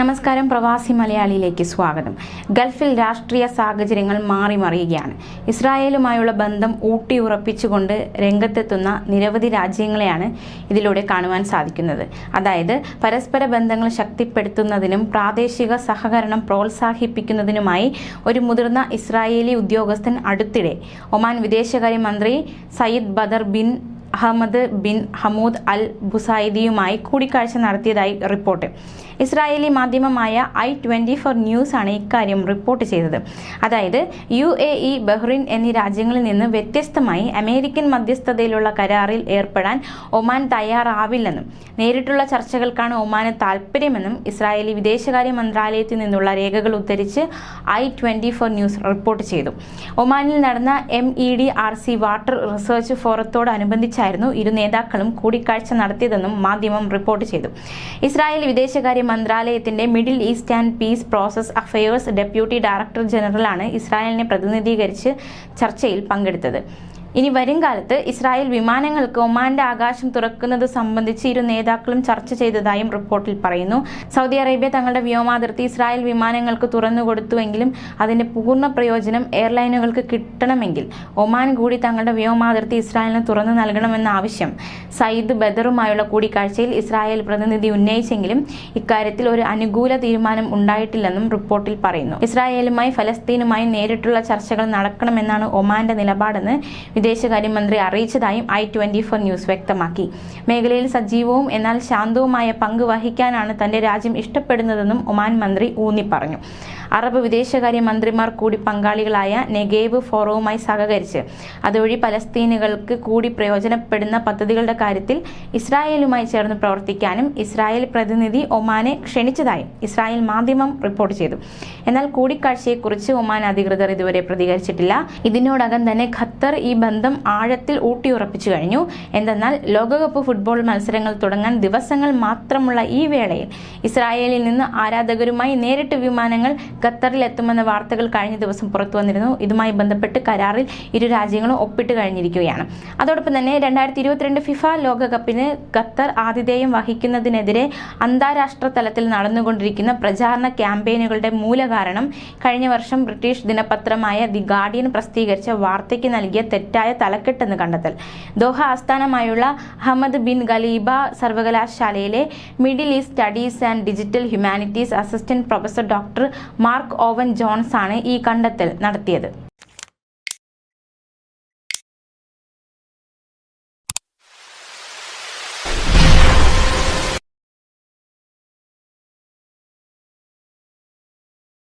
നമസ്കാരം പ്രവാസി മലയാളിയിലേക്ക് സ്വാഗതം. ഗൾഫിൽ രാഷ്ട്രീയ സാഹചര്യങ്ങൾ മാറി മറിയുകയാണ്. ഇസ്രായേലുമായുള്ള ബന്ധം ഊട്ടിയുറപ്പിച്ചുകൊണ്ട് രംഗത്തെത്തുന്ന നിരവധി രാജ്യങ്ങളെയാണ് ഇതിലൂടെ കാണുവാൻ സാധിക്കുന്നത്. അതായത് പരസ്പര ബന്ധങ്ങൾ ശക്തിപ്പെടുത്തുന്നതിനും പ്രാദേശിക സഹകരണം പ്രോത്സാഹിപ്പിക്കുന്നതിനുമായി ഒരു മുതിർന്ന ഇസ്രായേലി ഉദ്യോഗസ്ഥൻ അടുത്തിടെ ഒമാൻ വിദേശകാര്യമന്ത്രി Sayyid Badr bin Ahmed bin Hamood Al ബുസൈദിയുമായി കൂടിക്കാഴ്ച നടത്തിയതായി റിപ്പോർട്ട്. ഇസ്രായേലി മാധ്യമമായ ഐ ട്വന്റി ഫോർ ന്യൂസ് ആണ് ഇക്കാര്യം റിപ്പോർട്ട് ചെയ്തത്. അതായത് യു എ ഇ ബഹ്റിൻ എന്നീ രാജ്യങ്ങളിൽ നിന്ന് വ്യത്യസ്തമായി അമേരിക്കൻ മധ്യസ്ഥതയിലുള്ള കരാറിൽ ഏർപ്പെടാൻ ഒമാൻ തയ്യാറാവില്ലെന്നും നേരിട്ടുള്ള ചർച്ചകൾക്കാണ് ഒമാന് താൽപ്പര്യമെന്നും ഇസ്രായേലി വിദേശകാര്യ മന്ത്രാലയത്തിൽ നിന്നുള്ള രേഖകൾ ഉദ്ധരിച്ച് I twenty four news report ചെയ്തു. ഒമാനിൽ നടന്ന M E D R C water research ഫോറത്തോടനുബന്ധിച്ചായിരുന്നു ഇരു നേതാക്കളും കൂടിക്കാഴ്ച നടത്തിയതെന്നും മാധ്യമം റിപ്പോർട്ട് ചെയ്തു. ഇസ്രായേൽ വിദേശകാര്യ മന്ത്രാലയത്തിന്റെ Middle East and peace process affairs deputy director ജനറലാണ് ഇസ്രായേലിനെ പ്രതിനിധീകരിച്ച് ചർച്ചയിൽ പങ്കെടുത്തത്. ഇനി വരും കാലത്ത് ഇസ്രായേൽ വിമാനങ്ങൾക്ക് ഒമാന്റെ ആകാശം തുറക്കുന്നത് സംബന്ധിച്ച് ഇരു നേതാക്കളും ചർച്ച ചെയ്തതായും റിപ്പോർട്ടിൽ പറയുന്നു. സൗദി അറേബ്യ തങ്ങളുടെ വ്യോമാതിർത്തി ഇസ്രായേൽ വിമാനങ്ങൾക്ക് തുറന്നുകൊടുത്തുവെങ്കിലും അതിന്റെ പൂർണ പ്രയോജനം എയർലൈനുകൾക്ക് കിട്ടണമെങ്കിൽ ഒമാൻ കൂടി തങ്ങളുടെ വ്യോമാതിർത്തി ഇസ്രായേലിന് തുറന്നു നൽകണമെന്ന ആവശ്യം. സയ്യിദ് ബദറുമായുള്ള കൂടിക്കാഴ്ചയിൽ ഇസ്രായേൽ പ്രതിനിധി ഉന്നയിച്ചെങ്കിലും ഇക്കാര്യത്തിൽ ഒരു അനുകൂല തീരുമാനം ഉണ്ടായിട്ടില്ലെന്നും റിപ്പോർട്ടിൽ പറയുന്നു. ഇസ്രായേലുമായി ഫലസ്തീനുമായി നേരിട്ടുള്ള ചർച്ചകൾ നടക്കണമെന്നാണ് ഒമാന്റെ നിലപാടെന്ന് വിദേശകാര്യമന്ത്രി അറിയിച്ചതായും ഐ ട്വന്റി ഫോർ ന്യൂസ് വ്യക്തമാക്കി. മേഖലയിൽ സജീവവും എന്നാൽ ശാന്തവുമായ പങ്ക് വഹിക്കാനാണ് തന്റെ രാജ്യം ഇഷ്ടപ്പെടുന്നതെന്നും ഒമാൻ മന്ത്രി ഊന്നി പറഞ്ഞു അറബ് വിദേശകാര്യ മന്ത്രിമാർ കൂടി പങ്കാളികളായ നെഗേവ് ഫോറവുമായി സഹകരിച്ച് അതുവഴി പലസ്തീനുകൾക്ക് കൂടി പ്രയോജനപ്പെടുന്ന പദ്ധതികളുടെ കാര്യത്തിൽ ഇസ്രായേലുമായി ചേർന്ന് പ്രവർത്തിക്കാനും ഇസ്രായേൽ പ്രതിനിധി ഒമാനെ ക്ഷണിച്ചതായും ഇസ്രായേൽ മാധ്യമം റിപ്പോർട്ട് ചെയ്തു. എന്നാൽ കൂടിക്കാഴ്ചയെക്കുറിച്ച് ഒമാൻ അധികൃതർ ഇതുവരെ പ്രതികരിച്ചിട്ടില്ല. ഇതിനോടകം തന്നെ ഖത്തർ ഈ ബന്ധം ആഴത്തിൽ ഊട്ടിയുറപ്പിച്ചു കഴിഞ്ഞു. എന്തെന്നാൽ ലോകകപ്പ് ഫുട്ബോൾ മത്സരങ്ങൾ തുടങ്ങാൻ ദിവസങ്ങൾ മാത്രമുള്ള ഈ വേളയിൽ ഇസ്രായേലിൽ നിന്ന് ആരാധകരുമായി നേരിട്ട് വിമാനങ്ങൾ ഖത്തറിൽ എത്തുമെന്ന വാർത്തകൾ കഴിഞ്ഞ ദിവസം പുറത്തു വന്നിരുന്നു. ഇതുമായി ബന്ധപ്പെട്ട് കരാറിൽ ഇരു രാജ്യങ്ങളും ഒപ്പിട്ട് കഴിഞ്ഞിരിക്കുകയാണ്. അതോടൊപ്പം തന്നെ രണ്ടായിരത്തി ഇരുപത്തിരണ്ട് ഫിഫ ലോകകപ്പിന് ഖത്തർ ആതിഥേയം വഹിക്കുന്നതിനെതിരെ അന്താരാഷ്ട്ര തലത്തിൽ നടന്നുകൊണ്ടിരിക്കുന്ന പ്രചാരണ ക്യാമ്പയിനുകളുടെ മൂലകാരണം കഴിഞ്ഞ വർഷം ബ്രിട്ടീഷ് ദിനപത്രമായ ദി ഗാർഡിയൻ പ്രസിദ്ധീകരിച്ച വാർത്തയ്ക്ക് നൽകിയ തെറ്റായ തലക്കെട്ടെന്ന് കണ്ടെത്തൽ. ദോഹ ആസ്ഥാനമായുള്ള അഹമ്മദ് ബിൻ ഖലീബ സർവകലാശാലയിലെ Middle East studies and digital humanities assistant professor doctor Mark Owen Jones ആണ് ഈ കണ്ടെത്തൽ നടത്തിയത്.